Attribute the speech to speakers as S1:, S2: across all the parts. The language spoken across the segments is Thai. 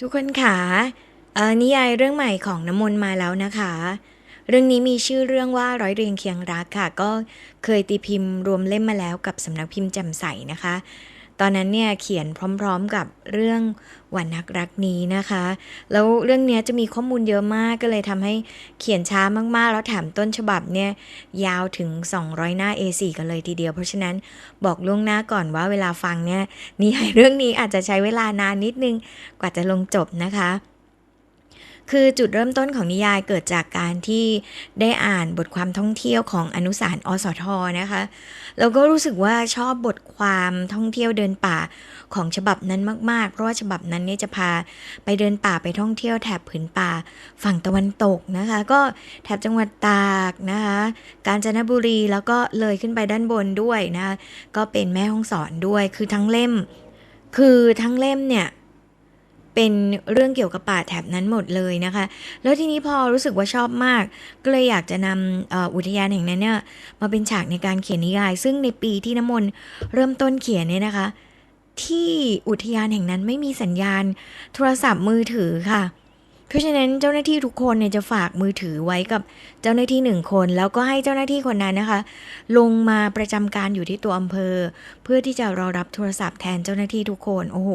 S1: ทุกคนค่ะเอ่อนิยายเรื่องใหม่ของน้ำมนต์มาแล้วนะคะ เรื่องนี้มีชื่อเรื่องว่าร้อยเรียงเคียงรักค่ะ ก็เคยตีพิมพ์รวมเล่มมาแล้วกับสำนักพิมพ์แจ่มใสนะคะ ตอนนั้นเนี่ยเขียนพร้อมๆกับเรื่องวันนักรักนี้นะคะ แล้วเรื่องเนี้ยจะมีข้อมูลเยอะมากก็เลยทำให้เขียนช้ามากๆ แล้วแถมต้นฉบับเนี่ยยาวถึง 200 หน้า A4 กันเลยทีเดียว เพราะฉะนั้นบอกล่วงหน้าก่อนว่าเวลาฟังเนี่ยนิยายเรื่องนี้อาจจะใช้เวลานานนิดนึงกว่าจะลงจบนะคะ คือจุดเริ่มต้นของนิยายเกิดจากการที่ได้อ่านบทความท่องเที่ยวของอนุสารอสทนะคะ แล้วก็รู้สึกว่าชอบบทความท่องเที่ยวเดินป่าของฉบับนั้นมาก ๆ เพราะว่าฉบับนั้นเนี่ยจะพาไปเดินป่าไปท่องเที่ยวแถบผืนป่าฝั่งตะวันตกนะคะ ก็แถบจังหวัดตากนะคะ กาญจนบุรีแล้วก็เลยขึ้นไปด้านบนด้วยนะคะก็เป็นแม่ห้องสอนด้วย คือทั้งเล่ม คือทั้งเล่มเนี่ย เป็นเรื่องเกี่ยวกับป่าแถบนั้นหมดเลยนะคะ แล้วทีนี้พอรู้สึกว่าชอบมาก ก็เลยอยากจะนำอุทยานแห่งนั้นเนี่ยมาเป็นฉากในการเขียนนิยาย ซึ่งในปีที่น้ำมนต์เริ่มต้นเขียนเนี่ยนะคะ ที่อุทยานแห่งนั้นไม่มีสัญญาณโทรศัพท์มือถือค่ะ เพราะฉะนั้นเจ้าหน้าที่ทุกคนเนี่ยจะฝากมือถือไว้กับเจ้าหน้าที่หนึ่งคน แล้วก็ให้เจ้าหน้าที่คนนั้นนะคะ ลงมาประจำการอยู่ที่ตัวอำเภอ เพื่อที่จะรอรับโทรศัพท์แทนเจ้าหน้าที่ทุกคน โอ้โห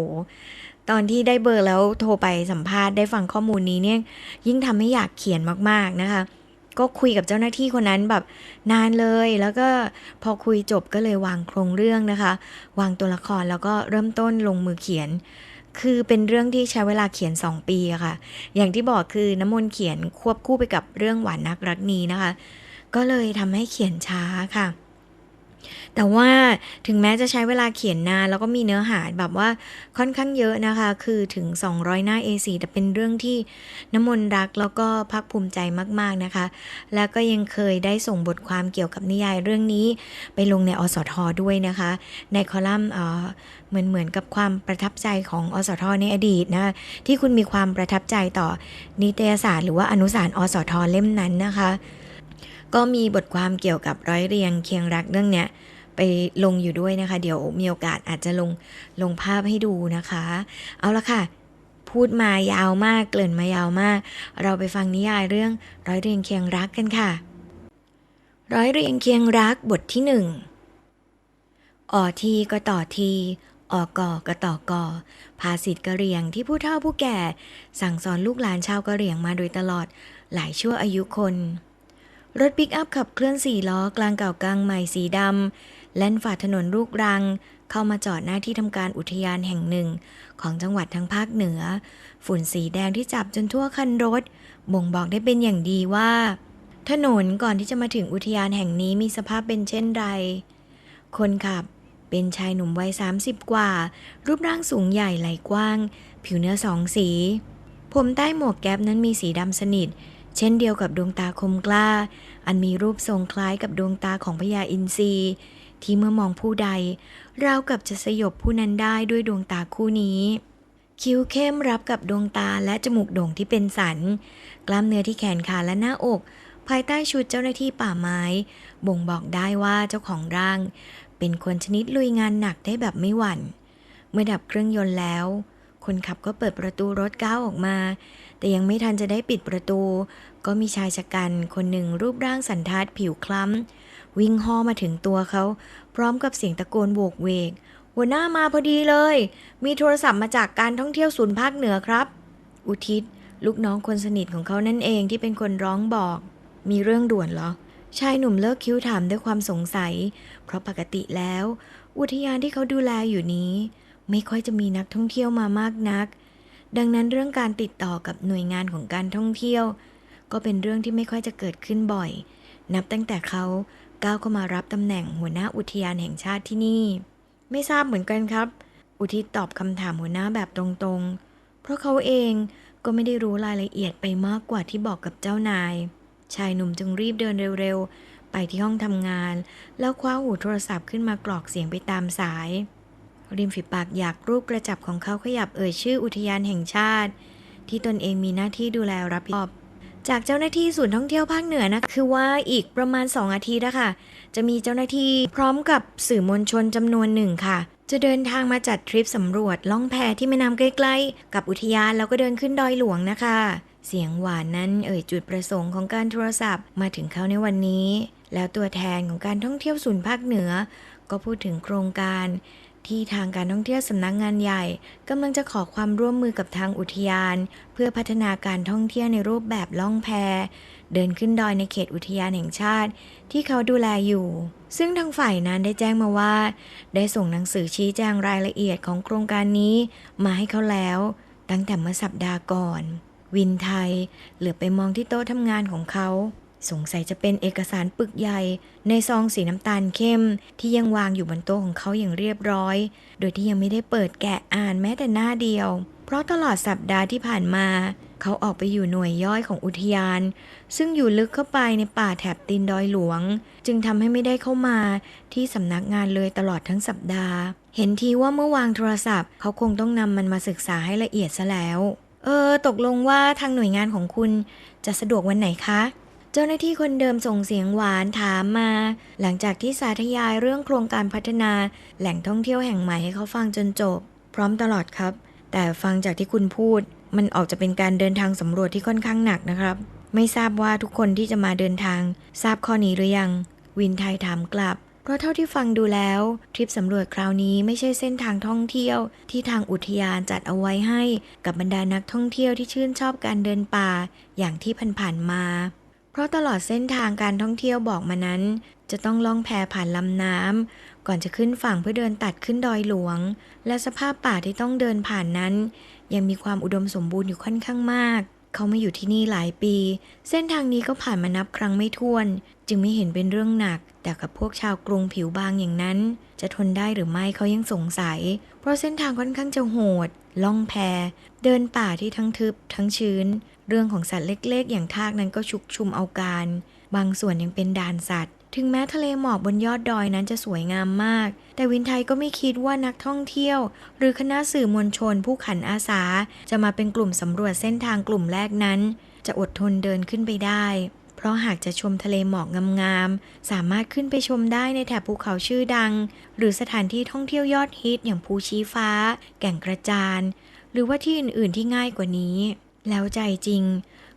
S1: ตอนที่ได้เบอร์แล้วโทรไปสัมภาษณ์ได้ฟังข้อมูลนี้เนี่ยยิ่งทำให้อยากเขียนมากๆนะคะ ก็คุยกับเจ้าหน้าที่คนนั้นแบบนานเลย แล้วก็พอคุยจบก็เลยวางโครงเรื่องนะคะ วางตัวละครแล้วก็เริ่มต้นลงมือเขียน คือเป็นเรื่องที่ใช้เวลาเขียน 2 ปีะค่ะ อย่างที่บอกคือน้ำมนต์เขียนควบคู่ไปกับเรื่องหวานนักรักนี้นะคะ ก็เลยทำให้เขียนช้าค่ะ แต่ว่าถึงแม้จะใช้เวลาเขียนนาน แล้วก็มีเนื้อหาแบบว่าค่อนข้างเยอะนะคะ คือถึง 200 หน้า A4 แต่เป็นเรื่องที่น้ำมนต์รักแล้วก็ภาคภูมิใจมาก ๆนะคะ แล้วก็ยังเคยได้ส่งบทความเกี่ยวกับนิยายเรื่องนี้ไปลงในอสทด้วยนะคะ ในคอลัมน์เหมือนเหมือนกับความประทับใจของอสทในอดีตนะที่คุณมีความประทับใจต่อนิตยสารหรือว่าอนุสารอสทเล่มนั้นนะคะ ก็มีบทความเกี่ยวกับร้อยเรียงเคียงรักเรื่องเนี้ยไปลงอยู่ด้วยนะคะ เดี๋ยวมีโอกาสอาจจะลงลงภาพให้ดูนะคะ เอาละค่ะ พูดมายาวมากเกริ่นมายาวมาก เราไปฟังนิยายเรื่องร้อยเรียงเคียงรักกันค่ะ ร้อยเรียงเคียงรักบทที่หนึ่งอ่อทีก็ต่อทีออกก่อก็ต่อก่อภาษิตกะเหรี่ยงที่ผู้เฒ่าผู้แก่ สั่งสอนลูกหลานชาวกะเหรี่ยงมาโดยตลอดหลายชั่วอายุคน รถปิกอัพขับเคลื่อนสี่ล้อกลางเก่ากลางใหม่สีดำแล่นฝ่าถนนลูกรัง เข้ามาจอดหน้าที่ทำการอุทยานแห่งหนึ่ง ของจังหวัดทางภาคเหนือ ฝุ่นสีแดงที่จับจนทั่วคันรถ บ่งบอกได้เป็นอย่างดีว่า ถนนก่อนที่จะมาถึงอุทยานแห่งนี้มีสภาพเป็นเช่นไร คนขับเป็นชายหนุ่มวัย 30 กว่า รูปร่างสูงใหญ่ไหล่กว้าง ผิวเนื้อสองสี ผมใต้หมวกแก๊ปนั้นมีสีดำสนิท เช่นเดียวกับดวงตาคมกล้า อันมีรูปทรงคล้ายกับดวงตาของพญาอินทรีที่เมื่อมองผู้ใด ราวกับจะสยบผู้นั้นได้ด้วยดวงตาคู่นี้ คิ้วเข้มรับกับดวงตาและจมูกโด่งที่เป็นสัน กล้ามเนื้อที่แขนขาและหน้าอก ภายใต้ชุดเจ้าหน้าที่ป่าไม้ บ่งบอกได้ว่าเจ้าของร่าง เป็นคนชนิดลุยงานหนักได้แบบไม่หวั่น เมื่อดับเครื่องยนต์แล้ว คนขับก็เปิดประตูรถก้าวออกมา แต่ยังไม่ทันจะได้ปิดประตู ก็มีชายชะกันคนหนึ่งรูปร่างสันทัดผิวคล้ำ วิ่งห่อมาถึงตัวเขา พร้อมกับเสียงตะโกนโวกเวก หัวหน้ามาพอดีเลย มีโทรศัพท์มาจากการท่องเที่ยวศูนย์ภาคเหนือครับ อุทิศ ลูกน้องคนสนิทของเขานั่นเองที่เป็นคนร้องบอก มีเรื่องด่วนเหรอชายหนุ่มเลิกคิ้วถามด้วยความสงสัย เพราะปกติแล้ว อุทยานที่เขาดูแลอยู่นี้ ไม่ค่อยจะมีนักท่องเที่ยวมามากนัก ดังนั้นเรื่องการติดต่อกับหน่วยงานของการท่องเที่ยว ก็เป็นเรื่องที่ไม่ค่อยจะเกิดขึ้นบ่อย นับตั้งแต่เขาก้าวเข้ามารับตำแหน่งหัวหน้าอุทยานแห่งชาติที่นี่ ไม่ทราบเหมือนกันครับ อุทิศตอบคำถามหัวหน้าแบบตรงๆ เพราะเขาเองก็ไม่ได้รู้รายละเอียดไปมากกว่าที่บอกกับเจ้านาย ชายหนุ่มจึงรีบเดินเร็วๆ ไปที่ห้องทำงาน แล้วคว้าหูโทรศัพท์ขึ้นมากรอกเสียงไปตามสาย ริมฝีปากอยากรูปกระจับของเขาขยับเอ่ยชื่ออุทยานแห่งชาติ ที่ตนเองมีหน้าที่ดูแลรับผิดชอบจากเจ้าหน้าที่ศูนย์ท่องเที่ยวภาคเหนือนะคือว่าอีกประมาณ 2 อาทิตย์อะค่ะจะมีเจ้าหน้าที่พร้อมกับสื่อมวลชนจำนวนหนึ่งค่ะ จะเดินทางมาจัดทริปสำรวจล่องแพที่แม่น้ำใกล้ๆ กับอุทยานแล้วก็เดินขึ้นดอยหลวงนะคะ เสียงหวานนั้นเอ่ยจุดประสงค์ของการโทรศัพท์มาถึงเขาในวันนี้ แล้วตัวแทนของการท่องเที่ยวศูนย์ภาคเหนือ ก็พูดถึงโครงการ ที่ทางการท่องเที่ยวสำนักงานใหญ่กำลังจะขอความร่วมมือกับทางอุทยาน เพื่อพัฒนาการท่องเที่ยวในรูปแบบล่องแพ เดินขึ้นดอยในเขตอุทยานแห่งชาติ ที่เขาดูแลอยู่ ซึ่งทางฝ่ายนั้นได้แจ้งมาว่า ได้ส่งหนังสือชี้แจงรายละเอียดของโครงการนี้ มาให้เขาแล้ว ตั้งแต่เมื่อสัปดาห์ก่อน วินไทย เหลือไปมองที่โต๊ะทำงานของเขา สงสัยจะเป็นเอกสารปึกใหญ่ ในซองสีน้ำตาลเข้ม ที่ยังวางอยู่บนโต๊ะของเขาอย่างเรียบร้อย โดยที่ยังไม่ได้เปิดแกะอ่านแม้แต่หน้าเดียว เพราะตลอดสัปดาห์ที่ผ่านมา เขาออกไปอยู่หน่วยย่อยของอุทยาน ซึ่งอยู่ลึกเข้าไปในป่าแถบตีนดอยหลวง จึงทำให้ไม่ได้เข้ามาที่สำนักงานเลยตลอดทั้งสัปดาห์ เห็นทีว่าเมื่อวางโทรศัพท์ เขาคงต้องนำมันมาศึกษาให้ละเอียดซะแล้ว เออ ตกลงว่าทางหน่วยงานของคุณจะสะดวกวันไหนคะ เจ้าหน้าที่คนเดิมส่งเสียงหวานถามมา หลังจากที่สาธยายเรื่องโครงการพัฒนา แหล่งท่องเที่ยวแห่งใหม่ให้เขาฟังจนจบ พร้อมตลอดครับ แต่ฟังจากที่คุณพูด มันออกจะเป็นการเดินทางสำรวจที่ค่อนข้างหนักนะครับ ไม่ทราบว่าทุกคนที่จะมาเดินทาง ทราบข้อนี้หรือยัง วินไทยถามกลับ เพราะเท่าที่ฟังดูแล้วทริปสำรวจคราวนี้ไม่ใช่เส้นทางท่องเที่ยว ที่ทางอุทยานจัดเอาไว้ให้ กับบรรดานักท่องเที่ยวที่ชื่นชอบการเดินป่า อย่างที่ผ่านๆมา เพราะตลอดเส้นทางการท่องเที่ยวบอกมานั้น จะต้องล่องแพผ่านลำน้ำก่อนจะขึ้นฝั่งเพื่อเดินตัดขึ้นดอยหลวง และสภาพป่าที่ต้องเดินผ่านนั้น ยังมีความอุดมสมบูรณ์อยู่ค่อนข้างมาก เขามาอยู่ที่นี่หลายปี เส้นทางนี้ก็ผ่านมานับครั้งไม่ถ้วน จึงไม่เห็นเป็นเรื่องหนัก แต่กับพวกชาวกรุงผิวบางอย่างนั้น จะทนได้หรือไม่เขายังสงสัย เพราะเส้นทางค่อนข้างจะโหด ล่องแพ เดินป่าที่ทั้งทึบทั้งชื้น เรื่องของสัตว์เล็กๆ อย่างทากนั้นก็ชุกชุมเอาการ บางส่วนยังเป็นด่านสัตว์ ถึงแม้ทะเลหมอกบนยอดดอยนั้นจะสวยงามมาก แต่วินไทยก็ไม่คิดว่านักท่องเที่ยว หรือคณะสื่อมวลชน ผู้ขันอาสา จะมาเป็นกลุ่มสำรวจเส้นทางกลุ่มแรกนั้น จะอดทนเดินขึ้นไปได้ เพราะหากจะชมทะเลหมอกงามๆ สามารถขึ้นไปชมได้ในแถบภูเขาชื่อดัง หรือสถานที่ท่องเที่ยวยอดฮิตอย่างภูชี้ฟ้า แก่งกระจาน หรือว่าที่อื่นๆที่ง่ายกว่านี้ แล้วใจจริง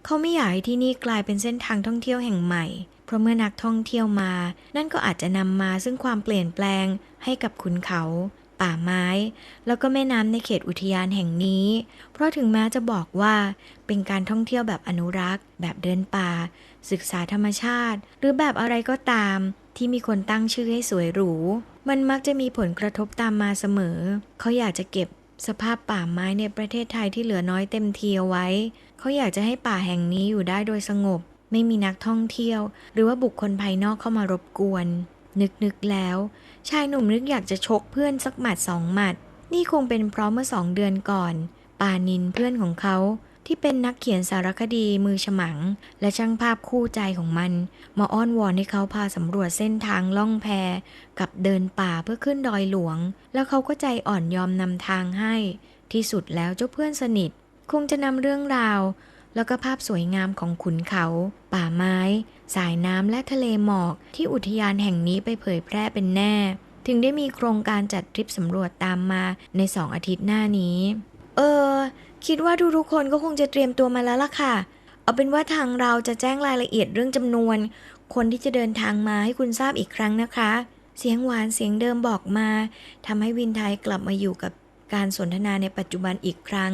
S1: เขาไม่อยากให้ที่นี่กลายเป็นเส้นทางท่องเที่ยวแห่งใหม่ เพราะเมื่อนักท่องเที่ยวมา นั่นก็อาจจะนำมาซึ่งความเปลี่ยนแปลงให้กับขุนเขา ป่าไม้ แล้วก็แม่น้ำในเขตอุทยานแห่งนี้ เพราะถึงแม้จะบอกว่าเป็นการท่องเที่ยวแบบอนุรักษ์ แบบเดินป่า ศึกษาธรรมชาติ หรือแบบอะไรก็ตามที่มีคนตั้งชื่อให้สวยหรู มันมักจะมีผลกระทบตามมาเสมอ เขาอยากจะเก็บสภาพป่าไม้ในประเทศไทยที่เหลือน้อยเต็มทีเอาไว้ เขาอยากจะให้ป่าแห่งนี้อยู่ได้โดยสงบ ไม่มีนักท่องเที่ยว หรือว่าบุคคลภายนอกเข้ามารบกวน นึกๆแล้ว ชายหนุ่มนึกอยากจะชกเพื่อนสักหมัดสองหมัด นี่คงเป็นเพราะเมื่อสองเดือนก่อน ปานินเพื่อนของเขาที่เป็นนักเขียนสารคดีมือฉมัง และช่างภาพคู่ใจของมัน มาอ้อนวอนให้เขาพาสำรวจเส้นทางล่องแพกับเดินป่าเพื่อขึ้นดอยหลวง แล้วเขาก็ใจอ่อนยอมนำทางให้ ที่สุดแล้วเจ้าเพื่อนสนิท คงจะนำเรื่องราว แล้วก็ภาพสวยงามของขุนเขา ป่าไม้ สายน้ำและทะเลหมอกที่อุทยานแห่งนี้ไปเผยแพร่เป็นแน่ ถึงได้มีโครงการจัดทริปสำรวจตามมาในสองอาทิตย์หน้านี้ เออ คิดว่าทุกๆคนก็คงจะเตรียมตัวมาแล้วล่ะค่ะ เอาเป็นว่าทางเราจะแจ้งรายละเอียดเรื่องจำนวน คนที่จะเดินทางมาให้คุณทราบอีกครั้งนะคะ เสียงหวานเสียงเดิมบอกมาทำให้วินไทยกลับมาอยู่กับการสนทนาในปัจจุบันอีกครั้ง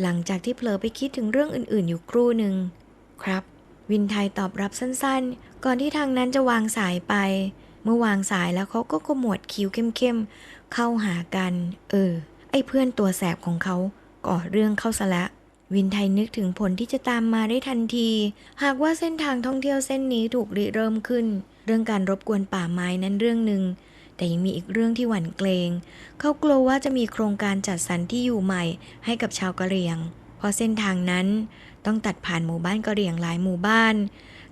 S1: หลังจากที่เผลอไปคิดถึงเรื่องอื่นๆ อยู่ครู่หนึ่งครับ วินไทยตอบรับสั้นๆ ก่อนที่ทางนั้นจะวางสายไป เมื่อวางสายแล้วเขาก็ขมวดคิ้วเข้มๆ เข้าหากัน เออ ไอ้เพื่อนตัวแสบของเขาก่อเรื่องเข้าซะละวินไทยนึกถึงผลที่จะตามมาได้ทันที หากว่าเส้นทางท่องเที่ยวเส้นนี้ถูกริเริ่มขึ้น เรื่องการรบกวนป่าไม้นั้นเรื่องหนึ่ง แต่ยังมีอีกเรื่องที่หวั่นเกรง เขากลัวว่าจะมีโครงการจัดสรรที่อยู่ใหม่ให้กับชาวกะเหรี่ยง เพราะเส้นทางนั้นต้องตัดผ่านหมู่บ้านกะเหรี่ยงหลายหมู่บ้าน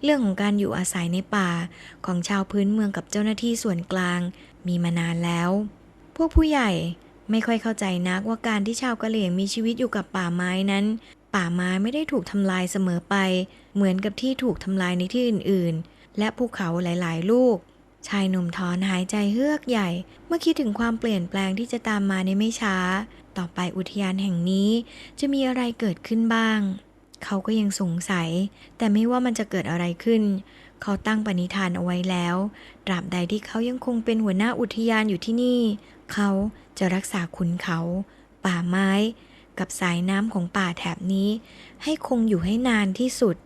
S1: เรื่องของการอยู่อาศัยในป่าของชาวพื้นเมืองกับเจ้าหน้าที่ส่วนกลาง มีมานานแล้ว พวกผู้ใหญ่ไม่ค่อยเข้าใจนักว่าการที่ชาวกะเหรี่ยงมีชีวิตอยู่กับป่าไม้นั้น ป่าไม้ไม่ได้ถูกทำลายเสมอไป เหมือนกับที่ถูกทำลายในที่อื่น ๆ และภูเขาหลาย ๆ ลูก ชายหนุ่มถอนหายใจเฮือกใหญ่ เมื่อคิดถึงความเปลี่ยนแปลงที่จะตามมาในไม่ช้า ต่อไปอุทยานแห่งนี้จะมีอะไรเกิดขึ้นบ้าง เขาก็ยังสงสัย แต่ไม่ว่ามันจะเกิดอะไรขึ้น เขาตั้งปณิธานเอาไว้แล้ว ตราบใดที่เขายังคงเป็นหัวหน้าอุทยานอยู่ที่นี่ เขาจะรักษาขุนเขา ป่าไม้ กับสายน้ำของป่าแถบนี้ ให้คงอยู่ให้นานที่สุด